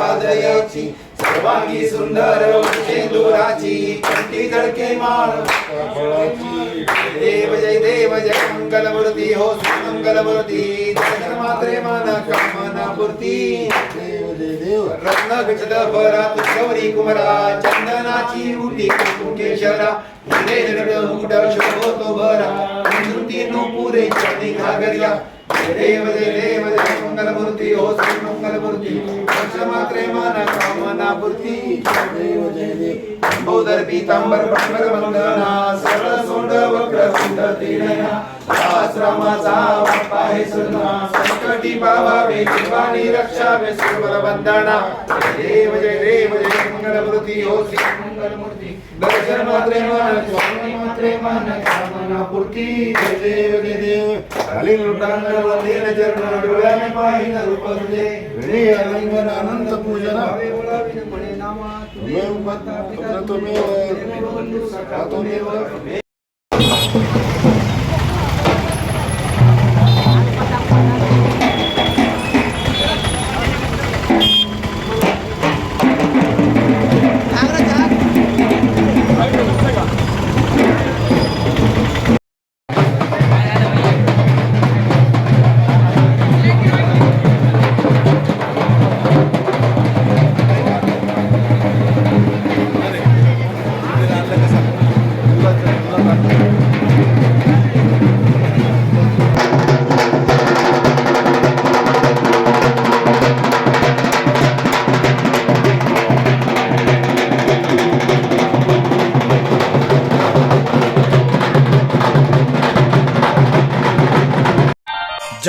पादयाची सर्वांगी सुंदर दुराची कंठी धडके माळ देव जय देव जय मंगलवरती हो मंगलवरती मात्रे माना कामना पूर्ती रत्न गजद भरा तुझ्यावरी कुमरा चंदनाची उटी कुकेशरा मुले नड मुकुट शोभतो भरा निवृत्ती नो पुरे घागरिया। जय देव जय देव जय हो श्री मंगलमूर्ती दक्ष मात्रे मन कामना पूर्ती देव देव बोदर पीतांबर पांबर वंदना सरळ सोंड वक्र सुंद त्रिनयना आश्रमाचा बाप्पा हे सुना संकटी पावावे जीवानी रक्षावे सुरवर वंदना। देव जय देव जय मंगलमूर्ती हो श्री मंगलमूर्ती। दर्शन मात्रे मन स्वामी मात्रे मन कामना पूर्ती जय देव जय देव। खाली लुटांगर वंदे चरण डोळ्याने पाहिलं रूप तुझे। विणे आलिंगन अनंत पूजना. तुम्ही तुम्ही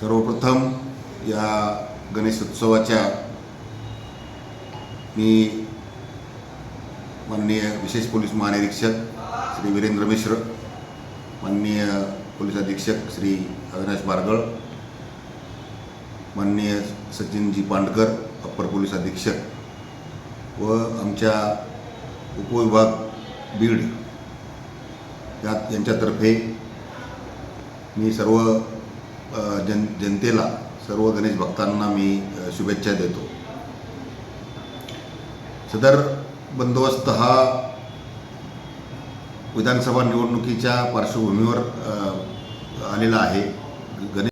सर्वप्रथम या गणेशोत्सवाच्या मी माननीय विशेष पोलीस महानिरीक्षक श्री वीरेंद्र मिश्र माननीय पोलीस अधीक्षक श्री अविनाश बारगळ माननीय सचिनजी पांडकर अप्पर पोलीस अधीक्षक व आमच्या उपविभाग बीड या यांच्यातर्फे मी सर्व जन जनतेला सर्व गणेश भक्तांना मी शुभेच्छा देतो. सदर बंदोबस्त हा विधानसभा निवडणुकीच्या पार्श्वभूमीवर आलेला आहे. गणेश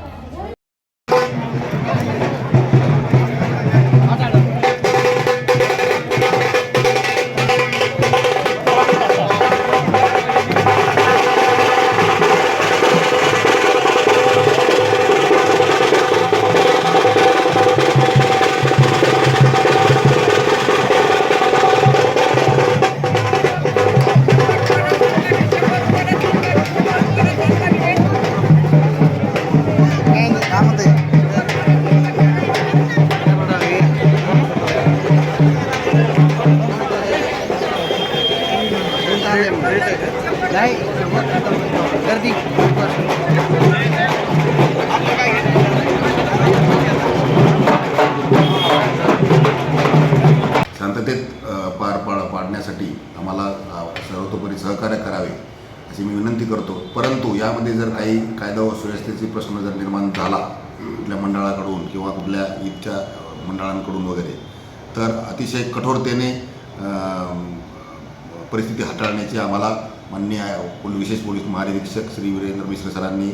सहकार्य करावे अशी मी विनंती करतो. परंतु यामध्ये जर काही कायदा व सुव्यवस्थेचे प्रश्न जर निर्माण झाला कुठल्या मंडळाकडून किंवा कुठल्या ईदच्या मंडळांकडून वगैरे तर अतिशय कठोरतेने परिस्थिती हाताळण्याची आम्हाला माननीय पोल विशेष पोलीस महानिरीक्षक श्री वीरेंद्र मिश्र सरांनी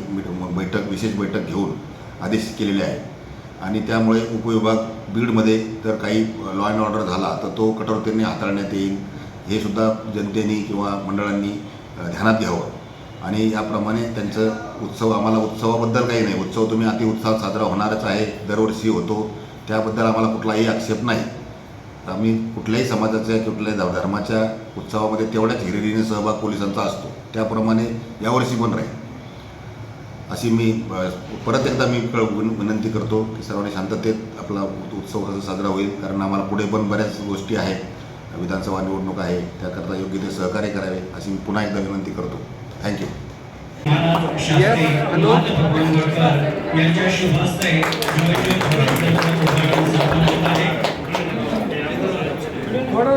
बैठक विशेष बैठक घेऊन आदेश केलेले आहे आणि त्यामुळे उपविभाग बीडमध्ये जर काही लॉ अँड ऑर्डर झाला तर तो कठोरतेने हाताळण्यात येईल. हे सुद्धा जनतेने किंवा मंडळांनी ध्यानात घ्यावं. आणि याप्रमाणे त्यांचं उत्सव आम्हाला उत्सवाबद्दल काही नाही. उत्सव तुम्ही अतिउत्साहात साजरा होणारच आहे. दरवर्षी होतो. त्याबद्दल आम्हाला कुठलाही आक्षेप नाही. तर आम्ही कुठल्याही समाजाच्या कुठल्याही धर्माच्या उत्सवामध्ये तेवढ्याच हिरिरीने सहभाग पोलिसांचा असतो. त्याप्रमाणे यावर्षी पण राहील. अशी मी परत एकदा मी विनंती करतो की सर्वांनी शांततेत आपला उत्सव कसा साजरा होईल. कारण आम्हाला पुढे पण बऱ्याच गोष्टी आहेत. विधानसभा निवडणूक आहे. त्याकरता योग्य ते सहकार्य करावे अशी मी पुन्हा एकदा विनंती करतो. थँक्यू थोडं